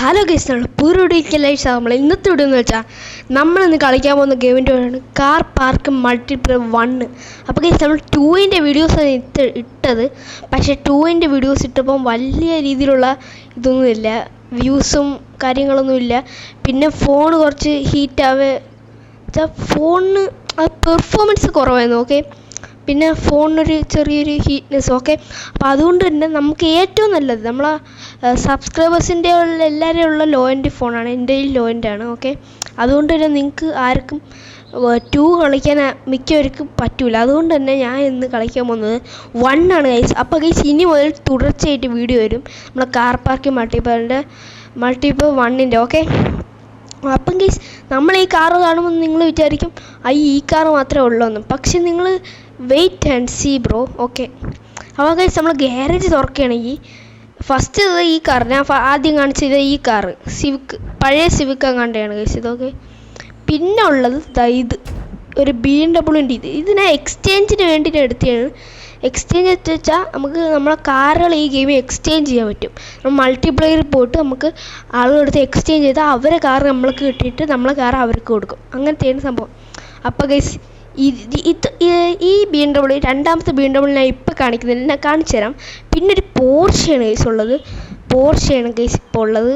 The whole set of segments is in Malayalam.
ഹലോ ഗൈസ് നമ്മൾ പൂർവടിക്കലൈസ് നമ്മൾ ഇന്നത്തെ വീഡിയോ എന്ന് വെച്ചാൽ നമ്മളിന്ന് കളിക്കാൻ പോകുന്ന ഗെയിമിന്റെ പേരാണ് കാർ പാർക്ക് മൾട്ടിപ്ലർ വണ്ണ് അപ്പോൾ ഗൈസ് നമ്മൾ ടൂവിന്റെ വീഡിയോസാണ് ഇട്ട് ഇട്ടത്. പക്ഷേ ടൂവിന്റെ വീഡിയോസ് ഇട്ടപ്പം വലിയ രീതിയിലുള്ള ഇതൊന്നുമില്ല. വ്യൂസും കാര്യങ്ങളൊന്നുമില്ല പിന്നെ ഫോൺ കുറച്ച് ഹീറ്റാവേ ഫോണിന് പെർഫോമൻസ് കുറവായിരുന്നു ഓക്കെ പിന്നെ ഫോണിനൊരു ചെറിയൊരു ഹീറ്റ്നെസ് ഓക്കെ? അപ്പം അതുകൊണ്ട് തന്നെ നമുക്ക് ഏറ്റവും നല്ലത് നമ്മളെ സബ്സ്ക്രൈബേഴ്സിന്റെ ഉള്ള എല്ലാവരെയും ഉള്ള ലോ എൻഡ് ഫോണാണ് എന്റെ ലോ എൻഡ് ആണ് ഓക്കെ? അതുകൊണ്ട് തന്നെ നിങ്ങൾക്ക് ആർക്കും ടു കളിക്കാൻ മിക്കവർക്കും പറ്റില്ല അതുകൊണ്ട് തന്നെ ഞാൻ ഇന്ന് കളിക്കാൻ പോകുന്നത് വൺ ആണ് ഗൈസ് അപ്പോൾ ഗൈസ് ഇനി മുതൽ തുടർച്ചയായിട്ട് വീഡിയോ വരും. നമ്മളെ കാർ പാർക്ക് മൾട്ടിപ്പറിന്റെ മൾട്ടിപ്പിൾ വണ്ണിന്റെ ഓക്കെ? അപ്പം ഗൈസ് നമ്മൾ ഈ കാറ് കാണുമ്പോൾ നിങ്ങൾ വിചാരിക്കും അയ്യ ഈ കാറ് മാത്രമേ ഉള്ളൂ എന്ന് പക്ഷെ നിങ്ങൾ wait and see bro okay അപ്പോൾ കഴിച്ച് നമ്മൾ ഗ്യാരേജ് തുറക്കുകയാണെങ്കിൽ ഫസ്റ്റ് ഇത് ഈ കാർ ഞാൻ ആദ്യം കാണിച്ചത് ഈ കാറ് സിവിക്ക് പഴയ സിവിക്ക് കണ്ടാണ് കഴിച്ചത് ഓക്കെ പിന്നെ ഉള്ളത് ഇത് ഒരു ബി എം ഡബ്ല്യൂന്റെ ഇത്. ഇതിനെ എക്സ്ചേഞ്ചിന് വേണ്ടിയിട്ട് എടുത്തതാണ്. എക്സ്ചേഞ്ച് എന്ന് വെച്ചാൽ നമുക്ക് നമ്മളെ കാറുകൾ ഈ ഗെയിമിൽ എക്സ്ചേഞ്ച് ചെയ്യാൻ പറ്റും. നമ്മൾ മൾട്ടിപ്ലെയറിൽ പോയിട്ട് നമുക്ക് ആളുകളെടുത്ത് എക്സ്ചേഞ്ച് ചെയ്താൽ അവരെ കാർ നമ്മൾക്ക് കിട്ടിയിട്ട് നമ്മളെ കാർ അവർക്ക് കൊടുക്കും. അങ്ങനത്തെയാണ് സംഭവം. അപ്പോൾ ഗൈസ് ഈ- ബി എം ഡബ്ല്യു രണ്ടാമത്തെ ബി എം ഡബ്ല്യു ഞാൻ ഇപ്പോൾ കാണിക്കുന്നില്ല ഞാൻ കാണിച്ചു തരാം. പിന്നെ ഒരു പോർഷയാണ് ഗൈസ് ഉള്ളത്. പോർഷയാണ് ഗൈസ് ഇപ്പോൾ ഉള്ളത്.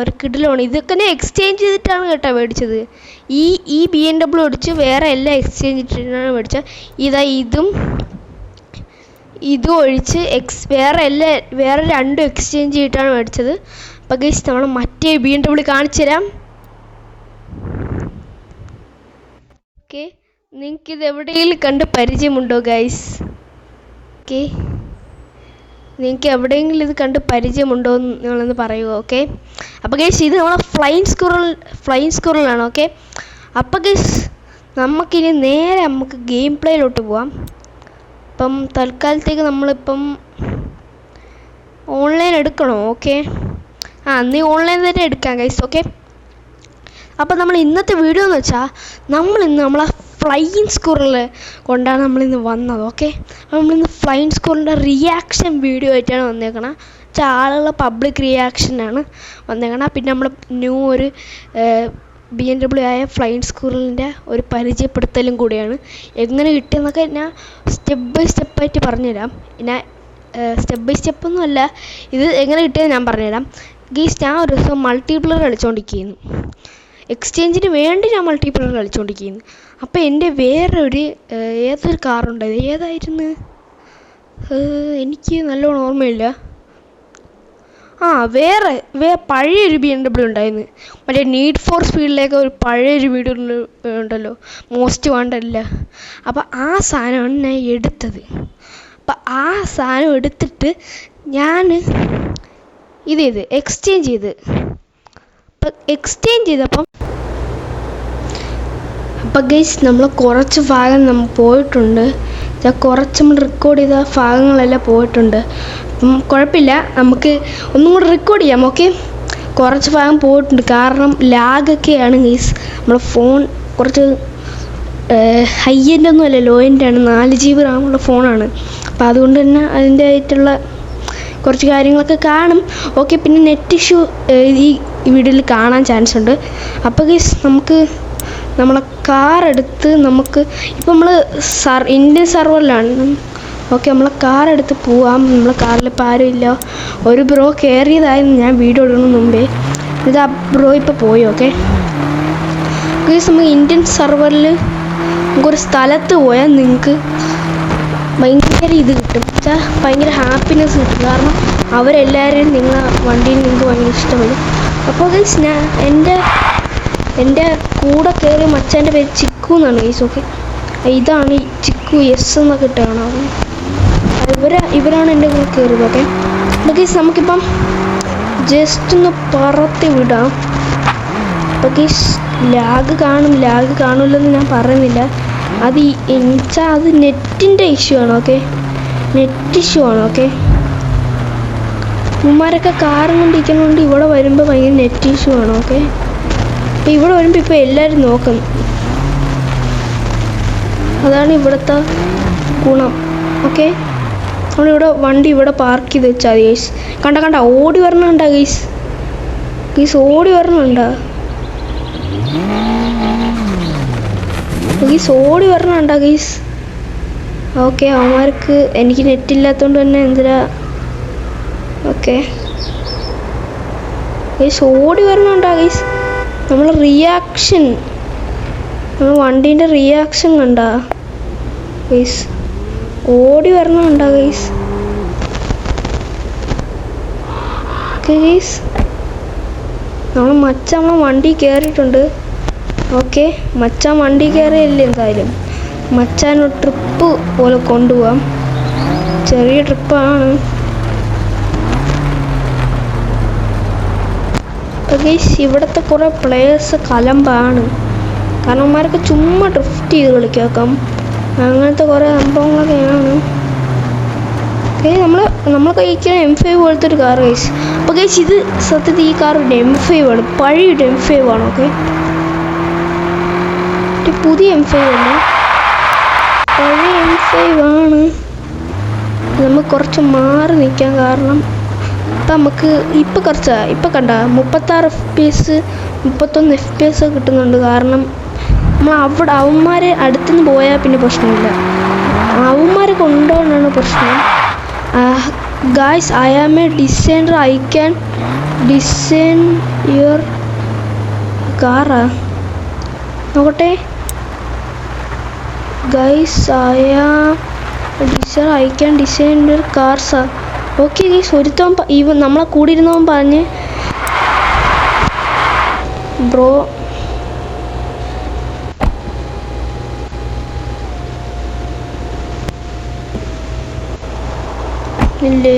ഒരു കിഡിലാണ് ഇതൊക്കെ ഞാൻ എക്സ്ചേഞ്ച് ചെയ്തിട്ടാണ് കേട്ടോ മേടിച്ചത്. ഈ ഈ ബി എം ഡബ്ല്യു അടിച്ച് വേറെ എല്ലാം എക്സ്ചേഞ്ച് ചെയ്തിട്ടാണ് മേടിച്ചത്. ഇതാ ഇതും ഇതും ഒഴിച്ച് എക്സ് വേറെ എല്ലാ വേറെ രണ്ടും എക്സ്ചേഞ്ച് ചെയ്തിട്ടാണ് മേടിച്ചത്. അപ്പോൾ ഗൈസ് നമ്മൾ മറ്റേ ബി എം ഡബ്ല്യു കാണിച്ചു തരാം. ഓക്കെ നിങ്ങൾക്ക് ഇത് എവിടെയെങ്കിലും കണ്ട് പരിചയമുണ്ടോ ഗൈസ് ഓക്കെ നിങ്ങൾക്ക് എവിടെയെങ്കിലും ഇത് കണ്ട് പരിചയമുണ്ടോ എന്ന് നിങ്ങളൊന്ന് പറയുമോ ഓക്കെ അപ്പോൾ ഗൈസ് ഇത് നമ്മളെ ഫ്ലൈൻ സ്കൂറൽ ഫ്ലൈൻ സ്കൂറലാണ് ഓക്കെ അപ്പോൾ ഗൈസ് നമുക്കിനി നേരെ നമുക്ക് ഗെയിം പ്ലേയിലോട്ട് പോവാം. ഇപ്പം തൽക്കാലത്തേക്ക് നമ്മളിപ്പം ഓൺലൈൻ എടുക്കണോ ഓക്കെ ആ നീ ഓൺലൈൻ തന്നെ എടുക്കാം ഗൈസ് ഓക്കെ അപ്പോൾ നമ്മൾ ഇന്നത്തെ വീഡിയോ എന്ന് വെച്ചാൽ നമ്മൾ ഇന്ന് നമ്മളെ ഫ്ലൈയിങ് സ്കൂറിൽ കൊണ്ടാണ് നമ്മളിന്ന് വന്നത് ഓക്കെ നമ്മളിന്ന് ഫ്ലൈയിങ് സ്കൂറിന്റെ റിയാക്ഷൻ വീഡിയോ ആയിട്ടാണ് വന്നേക്കണത് വെച്ചാൽ ആളുകളെ പബ്ലിക് റിയാക്ഷനാണ് വന്നേക്കണത് പിന്നെ നമ്മൾ ന്യൂ ഒരു ബി എം ഡബ്ല്യു ആയ ഫ്ലൈയിങ് സ്കൂളിന്റെ ഒരു പരിചയപ്പെടുത്തലും കൂടിയാണ്. എങ്ങനെ കിട്ടിയെന്നൊക്കെ ഞാൻ സ്റ്റെപ്പ് ബൈ സ്റ്റെപ്പായിട്ട് പറഞ്ഞുതരാം. ഞാൻ സ്റ്റെപ്പ് ബൈ സ്റ്റെപ്പൊന്നും അല്ല ഇത് എങ്ങനെ കിട്ടിയെന്ന് ഞാൻ പറഞ്ഞുതരാം. ഗീസ് ഞാൻ ഒരു ദിവസം മൾട്ടിപ്ലർ കളിച്ചുകൊണ്ടിരിക്കുന്നു എക്സ്ചേഞ്ചിന് വേണ്ടി ഞാൻ മൾട്ടിപ്ലർ കളിച്ചുകൊണ്ടിരിക്കുന്നു അപ്പോൾ എന്റെ വേറെ ഒരു ഏതൊരു കാറുണ്ടായത് ഏതായിരുന്നു? എനിക്ക് നല്ലോണം ഓർമ്മയില്ല. ആ വേറെ വേ പഴയൊരു ബി എം ഡബ്ല്യു ഉണ്ടായിരുന്നു. മറ്റേ നീഡ് ഫോർ സ്പീഡിലേക്ക് ഒരു പഴയൊരു വീഡിയോ ഉണ്ടല്ലോ. മോസ്റ്റ് വാണ്ടല്ല അപ്പോൾ ആ സാധനമാണ് ഞാൻ എടുത്തത്. അപ്പം ആ സാധനം എടുത്തിട്ട് ഞാൻ ഇത് ചെയ്ത് എക്സ്ചേഞ്ച് ചെയ്ത്. അപ്പം എക്സ്ചേഞ്ച് ചെയ്തപ്പം അപ്പം ഗൈസ് നമ്മൾ കുറച്ച് ഭാഗം നമ്മൾ പോയിട്ടുണ്ട്. കുറച്ച് നമ്മൾ റെക്കോർഡ് ചെയ്ത ഭാഗങ്ങളെല്ലാം പോയിട്ടുണ്ട്. അപ്പം കുഴപ്പമില്ല നമുക്ക് ഒന്നും കൂടി റെക്കോർഡ് ചെയ്യാം ഓക്കെ കുറച്ച് ഭാഗം പോയിട്ടുണ്ട്. കാരണം ലാഗൊക്കെയാണ് ഗൈസ് നമ്മളെ ഫോൺ കുറച്ച് ഹൈ എന്റെ ഒന്നും അല്ല ലോ എന്റെ ആണ്. നാല് ജി ബി റാമുള്ള ഫോണാണ് അപ്പോൾ അതുകൊണ്ട് തന്നെ അതിന്റെ ആയിട്ടുള്ള കുറച്ച് കാര്യങ്ങളൊക്കെ കാണും. ഓക്കെ പിന്നെ നെറ്റ് ഇഷ്യൂ ഈ വീഡിയോയിൽ കാണാൻ ചാൻസ് ഉണ്ട്. അപ്പോൾ ഗൈസ് നമുക്ക് നമ്മളെ കാർ എടുത്ത് നമുക്ക് ഇപ്പം നമ്മൾ സർ ഇന്ത്യൻ സർവറിലാണ് ഓക്കെ നമ്മളെ കാർ എടുത്ത് പോവാം. നമ്മളെ കാറിൽ ഇപ്പോൾ ആരും ഇല്ല. ഒരു ബ്രോ കയറിയതായിരുന്നു ഞാൻ വീഡിയോ ഇടുന്നതിന് മുമ്പേ. ഇത് ആ ബ്രോ ഇപ്പോൾ പോയി ഓക്കെ നമുക്ക് ഇന്ത്യൻ സർവറിൽ നമുക്കൊരു സ്ഥലത്ത് പോയാൽ നിങ്ങൾക്ക് ഭയങ്കര ഇത് കിട്ടും. വെച്ചാൽ ഭയങ്കര ഹാപ്പിനെസ് കിട്ടും. കാരണം അവരെല്ലാവരും നിങ്ങളെ വണ്ടിയിൽ നിങ്ങൾക്ക് ഭയങ്കര ഇഷ്ടപ്പെടും. അപ്പോൾ ഗൈസ് ഞാൻ എന്റെ എന്റെ കൂടെ കയറി മച്ചാന്റെ പേര് ചിക്കു എന്നാണ് ഗൈസ് ഓക്കെ ഇതാണ് ഈ ചിക്കു എസ് എന്നൊക്കെ ഇട്ടാണ് ഇവരെ ഇവരാണ് എന്റെ കൂടെ കയറിയത് ഓക്കെ? ഗൈസ് നമുക്കിപ്പം ജസ്റ്റ് ഒന്ന് പറത്തി വിടാം. അപ്പോൾ ഗൈസ് ലാഗ് കാണും ലാഗ് കാണില്ലെന്ന് ഞാൻ പറയുന്നില്ല. അത് എന്നുവെച്ചാൽ അത് നെറ്റിന്റെ ഇഷ്യൂ ആണ് ഓക്കെ? നെറ്റ് ഇഷ്യൂ ആണ് ഓക്കെ? ഉമ്മാരൊക്കെ കാറും കൊണ്ടിരിക്കുന്നതുകൊണ്ട് ഇവിടെ വരുമ്പോൾ ഭയങ്കര നെറ്റ് ഇഷ്യൂ ആണ് ഓക്കെ? അപ്പോൾ ഇവിടെ വരുമ്പോൾ ഇപ്പോൾ എല്ലാവരും നോക്കുന്നു. അതാണ് ഇവിടുത്തെ ഗുണം. ഓക്കെ? നമ്മളിവിടെ വണ്ടി ഇവിടെ പാർക്ക് ചെയ്ത് വെച്ചാൽ ഗൈസ് കണ്ട കണ്ട ഓടി വരണുണ്ട ഗൈസ് ഗീസ് ഓടി വരണുണ്ട ഗൈസ് ഓടി വരണുണ്ട ഗൈസ് ഓക്കെ അവന്മാർക്ക് എനിക്ക് നെറ്റില്ലാത്തതുകൊണ്ട് തന്നെ എന്തിനാ? ഓക്കെ. ഗൈസ് ഓടി വരണുണ്ടാ ഗൈസ് നമ്മൾ റിയാക്ഷൻ നമ്മൾ വണ്ടീന്റെ റിയാക്ഷൻ കണ്ടാ. ഗൈസ് ഓടി വരണം കണ്ട ഗൈസ് ഗൈസ് നമ്മൾ മച്ച നമ്മളെ വണ്ടി കയറിയിട്ടുണ്ട് ഓക്കെ മച്ചാൻ വണ്ടി കയറിയല്ലേ എന്തായാലും. മച്ചാൻ ഒരു ട്രിപ്പ് പോലെ കൊണ്ടുപോവാം. ചെറിയ ട്രിപ്പാണ് ഗൈസ് ഇവിടുത്തെ കുറേ പ്ലേയേഴ്സ് കലമ്പാണ്. കാരണം അവന്മാരൊക്കെ ചുമ്മാ ഡ്രിഫ്റ്റ് ചെയ്ത് കളിക്കാക്കാം. അങ്ങനത്തെ കുറേ സംഭവങ്ങളൊക്കെയാണ്. നമ്മൾ നമ്മൾ കഴിക്കുന്ന എം ഫൈവ് പോലത്തെ ഒരു കാർ ഗൈസ് അപ്പോൾ ഗൈസ് ഇത് സത്യത്തിൽ ഈ ഒരു എം ഫൈവ് ആണ്. പഴയ ഒരു എം ഫൈവ് ആണ് ഓക്കെ പുതിയ എം ഫൈവ് അല്ല? പഴയ എം ഫൈവ് ആണ്. നമുക്ക് കുറച്ച് മാറി നിൽക്കാൻ കാരണം ഇപ്പം നമുക്ക് ഇപ്പം കുറച്ച്. ഇപ്പം കണ്ട മുപ്പത്താറ് എഫ് പി എസ് മുപ്പത്തൊന്ന് എഫ് പി എസ് കിട്ടുന്നുണ്ട്. കാരണം നമ്മൾ അവിടെ അവന്മാരെ അടുത്തുനിന്ന് പോയാൽ പിന്നെ പ്രശ്നമില്ല. അവന്മാരെ കൊണ്ടുപോകണമാണ് പ്രശ്നം. Guys I am a designer I can design your കാറാ നോക്കട്ടെ. Guys I am design I can design your കാർസാ okay guys ഒരുത്തവൻ ഈ നമ്മളെ കൂടെ ഇരുന്നവൻ പറഞ്ഞ്. ബ്രോ. ഇല്ലേ?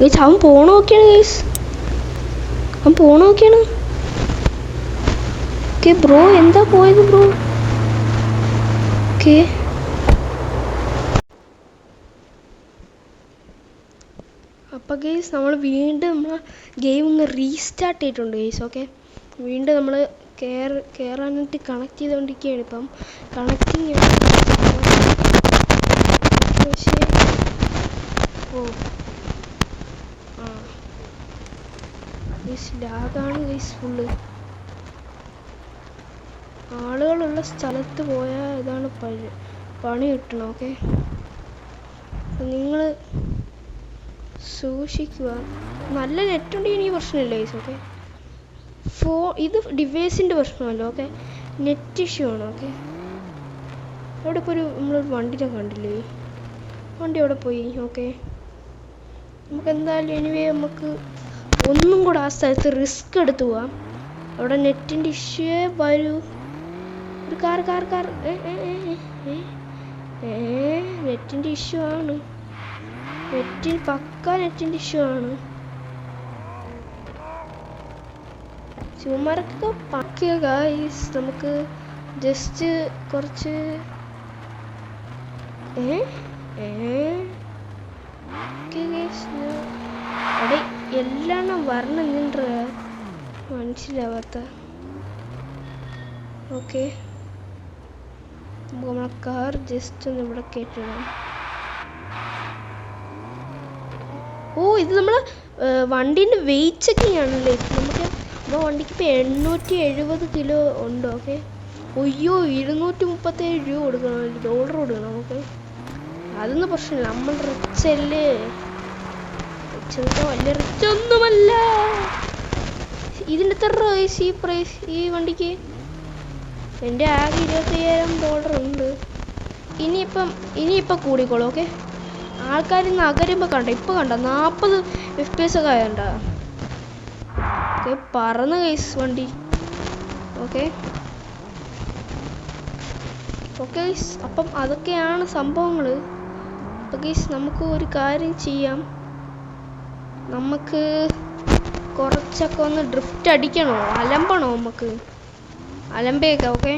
ഗൈസ് അവൻ പോണോക്കെയാണ് ഗൈസ് അവൻ പോണോക്കെയാണ് ഓക്കെ ബ്രോ എന്താ പോയത് ബ്രോ? ഓക്കെ. അപ്പോൾ ഗെയ്സ് നമ്മൾ വീണ്ടും നമ്മൾ ഗെയിം ഒന്ന് റീസ്റ്റാർട്ട് ചെയ്തിട്ടുണ്ട് ഗെയ്സ് ഓക്കെ വീണ്ടും നമ്മൾ കയർ കയറാനായിട്ട് കണക്ട് ചെയ്തുകൊണ്ടിരിക്കുകയാണ് ഇപ്പം. കണക്റ്റിങ് പക്ഷേ ഓ. ആ. ഗെയ്സ് ലാഗാണ് ഗെയ്സ് ഫുള്ള് ആളുകളുള്ള സ്ഥലത്ത് പോയാൽ ഇതാണ് പണി പണി കിട്ടണം ഓക്കെ നിങ്ങൾ സൂക്ഷിക്കുക. നല്ല നെറ്റ് ഉണ്ടെങ്കിൽ എനിക്ക് പ്രശ്നമില്ല ഗൈസ് ഓക്കെ ഫോ ഇത് ഡിവൈസിന്റെ പ്രശ്നമല്ല ഓക്കെ നെറ്റ് ഇഷ്യൂ ആണ് ഓക്കെ അവിടെ ഇപ്പോൾ ഒരു നമ്മളൊരു വണ്ടിനെ കണ്ടില്ലേ? വണ്ടി അവിടെ പോയി ഓക്കെ നമുക്ക് എന്തായാലും എനിവേ നമുക്ക് ഒന്നും കൂടെ ആ സ്ഥലത്ത് റിസ്ക് എടുത്ത് പോവാം. അവിടെ നെറ്റിന്റെ ഇഷ്യൂ വരൂ. Car car car. നെറ്റിന്റെ ഇഷ്യൂ ആണ്. നെറ്റിൽ പക്ക നെറ്റിന്റെ ഇഷ്യൂ ആണ്. ചുമരൊക്കെ പക്കിയ ഗായ്സ് നമുക്ക് ജസ്റ്റ് കുറച്ച് അവിടെ എല്ലാം വരണം നിന്റെ മനസ്സിലാവാത്ത. ഓക്കെ നമുക്ക് നമ്മളെ കാർ ജസ്റ്റ് ഒന്ന് ഇവിടെ കയറ്റണം ഓ ഇത് നമ്മൾ വണ്ടീന്റെ വെയിറ്റ് ചെക്കിങ് ആണല്ലേ? നമുക്ക് നമ്മുടെ വണ്ടിക്ക് ഇപ്പോൾ എണ്ണൂറ്റി എഴുപത് കിലോ ഉണ്ട് ഓക്കെ ഒയ്യോ ഇരുന്നൂറ്റി മുപ്പത്തേഴ് രൂപ കൊടുക്കണം ഡോളർ കൊടുക്കണം ഓക്കെ അതൊന്നും പ്രശ്നമില്ല നമ്മൾ റിച്ച് അല്ലേ? റിച്ച് വലിയ റിച്ച് ഒന്നുമല്ല. ഇതിന്റെ എത്ര പ്രൈസ് ഈ പ്രൈസ് ഈ വണ്ടിക്ക്? എന്റെ ആകെ ഇരുപത്തയ്യായിരം ഇനിയിപ്പം ഇനിയിപ്പം കൂടിക്കോളും ഓക്കെ ആൾക്കാർ നഗരുമ്പോൾ കണ്ട? ഇപ്പം കണ്ട? നാൽപ്പത് എഫ് പി എസ് ഒക്കെ ആയണ്ട. ഓക്കെ പറന്ന് കേസ് വണ്ടി. ഓക്കെ ഓക്കെ അപ്പം അതൊക്കെയാണ് സംഭവങ്ങൾ അപ്പം ഗൈസ് നമുക്ക് ഒരു കാര്യം ചെയ്യാം. നമുക്ക് കുറച്ചൊക്കെ ഒന്ന് ഡ്രിഫ്റ്റ് അടിക്കണോ? അലമ്പണോ നമുക്ക്? അലമ്പേക്കാം ഓക്കെ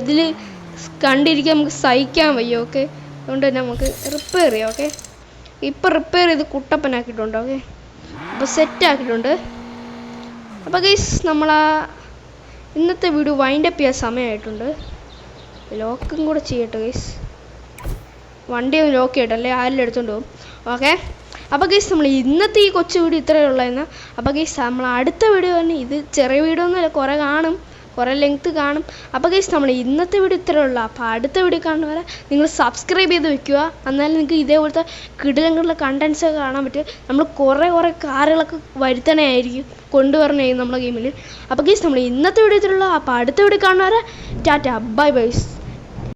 ഇതിൽ കണ്ടിരിക്കാൻ നമുക്ക് സഹിക്കാൻ വയ്യ ഓക്കെ അതുകൊണ്ട് തന്നെ നമുക്ക് റിപ്പയർ ചെയ്യാം ഓക്കെ ഇപ്പം റിപ്പയർ ചെയ്ത് കുട്ടപ്പനാക്കിയിട്ടുണ്ട് ഓക്കെ അപ്പോൾ സെറ്റ് ആക്കിയിട്ടുണ്ട്. അപ്പോൾ ഗൈസ് നമ്മൾ ആ ഇന്നത്തെ വീഡിയോ വൈൻഡപ്പ് ചെയ്യാൻ സമയമായിട്ടുണ്ട്. ലോക്കും കൂടെ ചെയ്യട്ടെ ഗൈസ് വണ്ടി ഒന്ന് ലോക്ക് ചെയ്യട്ടെ അല്ലേ? ആരെല്ലാം എടുത്തോണ്ട് പോകും ഓക്കെ അപ്പോൾ ഗൈസ് നമ്മൾ ഇന്നത്തെ ഈ കൊച്ചു വീഡിയോ ഇത്രയേ ഉള്ളതെന്ന് അപ്പോൾ ഗൈസ് നമ്മൾ അടുത്ത വീഡിയോ തന്നെ ഇത് ചെറിയ വീഡിയോ ഒന്നുമല്ല കുറേ കാണും. കുറേ ലെങ്ത്ത് കാണും. അപ്പോൾ ഗൈസ് നമ്മൾ ഇന്നത്തെ വീഡിയോ ഇത്രയേ ഉള്ളൂ. അപ്പോൾ അടുത്ത വീഡിയോ കാണുന്ന വരെ നിങ്ങൾ സബ്സ്ക്രൈബ് ചെയ്ത് വെക്കുക. എന്നാലും നിങ്ങൾക്ക് ഇതേപോലത്തെ കിടിലങ്ങളുള്ള കണ്ടൻസ് ഒക്കെ കാണാൻ പറ്റും. നമ്മൾ കുറേ കുറേ കാറുകളൊക്കെ വരുത്തണേ ആയിരിക്കും കൊണ്ടുവരണേ നമ്മുടെ ഗെയിമിൽ അപ്പോൾ ഗൈസ് നമ്മൾ ഇന്നത്തെ വീഡിയോ ഇത്രേ ഉള്ളൂ. അപ്പോൾ അടുത്ത വീഡിയോ കാണുന്ന വരെ ടാറ്റ ബൈ ബൈസ്